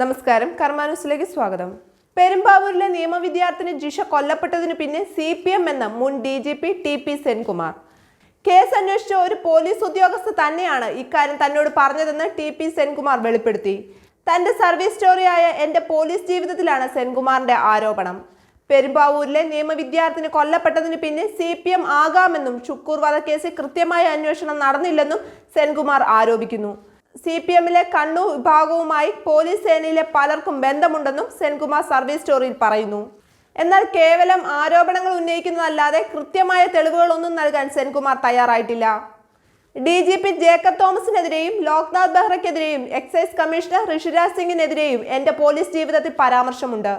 നമസ്കാരം. കർമാനുസിലേക്ക് സ്വാഗതം. പെരുമ്പാവൂരിലെ നിയമവിദ്യാർത്ഥിനി ജിഷ കൊല്ലപ്പെട്ടതിന് പിന്നെ സി പി എം എന്ന മുൻ D G P T P Senkumar. Case അന്വേഷിച്ച ഒരു പോലീസ് ഉദ്യോഗസ്ഥ തന്നെയാണ് ഇക്കാര്യം തന്നോട് പറഞ്ഞതെന്ന് ടി പി സെൻകുമാർ വെളിപ്പെടുത്തി. തന്റെ സർവീസ് സ്റ്റോറിയായ എന്റെ പോലീസ് ജീവിതത്തിലാണ് സെൻകുമാറിന്റെ ആരോപണം. പെരുമ്പാവൂരിലെ നിയമവിദ്യാർത്ഥിനി കൊല്ലപ്പെട്ടതിന് പിന്നെ സി പി എം ആകാമെന്നും ചുക്കൂർ വധക്കേസിൽ കൃത്യമായ അന്വേഷണം നടന്നില്ലെന്നും സെൻകുമാർ ആരോപിക്കുന്നു. സി പി എമ്മിലെ കണ്ണൂർ വിഭാഗവുമായി പോലീസ് സേനയിലെ പലർക്കും ബന്ധമുണ്ടെന്നും സെൻകുമാർ സർവീസ് സ്റ്റോറിയിൽ പറയുന്നു. എന്നാൽ കേവലം ആരോപണങ്ങൾ ഉന്നയിക്കുന്നതല്ലാതെ കൃത്യമായ തെളിവുകളൊന്നും നൽകാൻ സെൻകുമാർ തയ്യാറായിട്ടില്ല. ഡി ജി പി ജേക്കബ് തോമസിനെതിരെയും ലോക്നാഥ് ബെഹ്റയ്ക്കെതിരെയും എക്സൈസ് കമ്മീഷണർ ഋഷിരാജ് സിംഗിനെതിരെയും എന്റെ പോലീസ് ജീവിതത്തിൽ പരാമർശമുണ്ട്.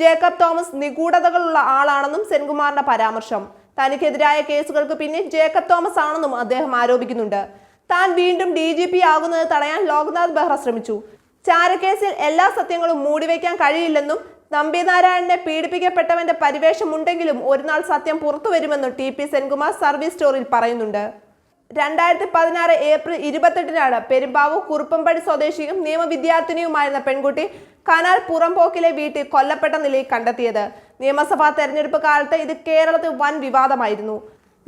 ജേക്കബ് തോമസ് നിഗൂഢതകളുള്ള ആളാണെന്നും സെൻകുമാറിന്റെ പരാമർശം. തനിക്കെതിരായ കേസുകൾക്ക് പിന്നിൽ ജേക്കബ് തോമസ് ആണെന്നും അദ്ദേഹം ആരോപിക്കുന്നുണ്ട്. താൻ വീണ്ടും ഡി ജി പി ആകുന്നത് തടയാൻ ലോക്നാഥ് ബെഹ്റ ശ്രമിച്ചു. ചാരക്കേസിൽ എല്ലാ സത്യങ്ങളും മൂടിവെക്കാൻ കഴിയില്ലെന്നും നമ്പിനാരായണനെ പീഡിപ്പിക്കപ്പെട്ടവന്റെ പരിവേഷമുണ്ടെങ്കിലും ഒരുനാൾ സത്യം പുറത്തു വരുമെന്നും ടി പി സെൻകുമാർ സർവീസ് സ്റ്റോറിൽ പറയുന്നുണ്ട്. രണ്ടായിരത്തി പതിനാറ് ഏപ്രിൽ ഇരുപത്തെട്ടിനാണ് പെരുമ്പാവൂർ കുറുപ്പമ്പടി സ്വദേശിയും നിയമവിദ്യാർത്ഥിനിയുമായിരുന്ന പെൺകുട്ടി കനാൽ പുറംപോക്കിലെ വീട്ടിൽ കൊല്ലപ്പെട്ട നിലയിൽ കണ്ടെത്തിയത്. നിയമസഭാ തെരഞ്ഞെടുപ്പ് കാലത്ത് ഇത് കേരളത്തിൽ വൻ വിവാദമായിരുന്നു.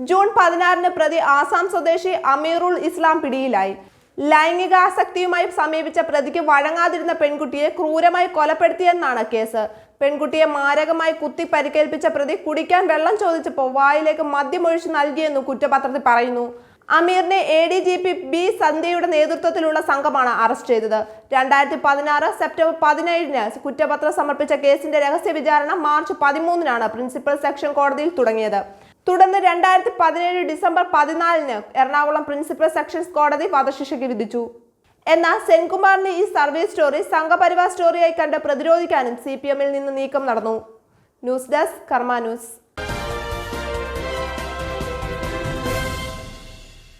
ജൂൺ പതിനാറിന് പ്രതി ആസാം സ്വദേശി അമീറുൽ ഇസ്ലാം പിടിയിലായി. ലൈംഗികാസക്തിയുമായി സമീപിച്ച പ്രതിക്ക് വഴങ്ങാതിരുന്ന പെൺകുട്ടിയെ ക്രൂരമായി കൊലപ്പെടുത്തിയെന്നാണ് കേസ്. പെൺകുട്ടിയെ മാരകമായി കുത്തി പരിക്കേൽപ്പിച്ച പ്രതി കുടിക്കാൻ വെള്ളം ചോദിച്ചപ്പോൾ വായിലേക്ക് മദ്യമൊഴിച്ചു നൽകിയെന്നും കുറ്റപത്രത്തിൽ പറയുന്നു. അമീറിനെ A D G P B സന്ധ്യയുടെ നേതൃത്വത്തിലുള്ള സംഘമാണ് അറസ്റ്റ് ചെയ്തത്. രണ്ടായിരത്തി പതിനാറ് സെപ്റ്റംബർ പതിനേഴിന് കുറ്റപത്രം സമർപ്പിച്ച കേസിന്റെ രഹസ്യ വിചാരണ മാർച്ച് പതിമൂന്നിനാണ് പ്രിൻസിപ്പൽ സെക്ഷൻ കോടതിയിൽ തുടങ്ങിയത്. തുടർന്ന് രണ്ടായിരത്തി പതിനേഴ് ഡിസംബർ പതിനാലിന് എറണാകുളം പ്രിൻസിപ്പൽ സെക്ഷൻസ് കോടതി വധശിക്ഷയ്ക്ക് വിധിച്ചു. എന്നാൽ സെൻകുമാറിന്റെ ഈ സർവീസ് സ്റ്റോറി സംഘപരിവാർ സ്റ്റോറിയായി കണ്ട് പ്രതിരോധിക്കാനും സി പി എമ്മിൽ നിന്ന് നീക്കം നടന്നു. News desk Karma news.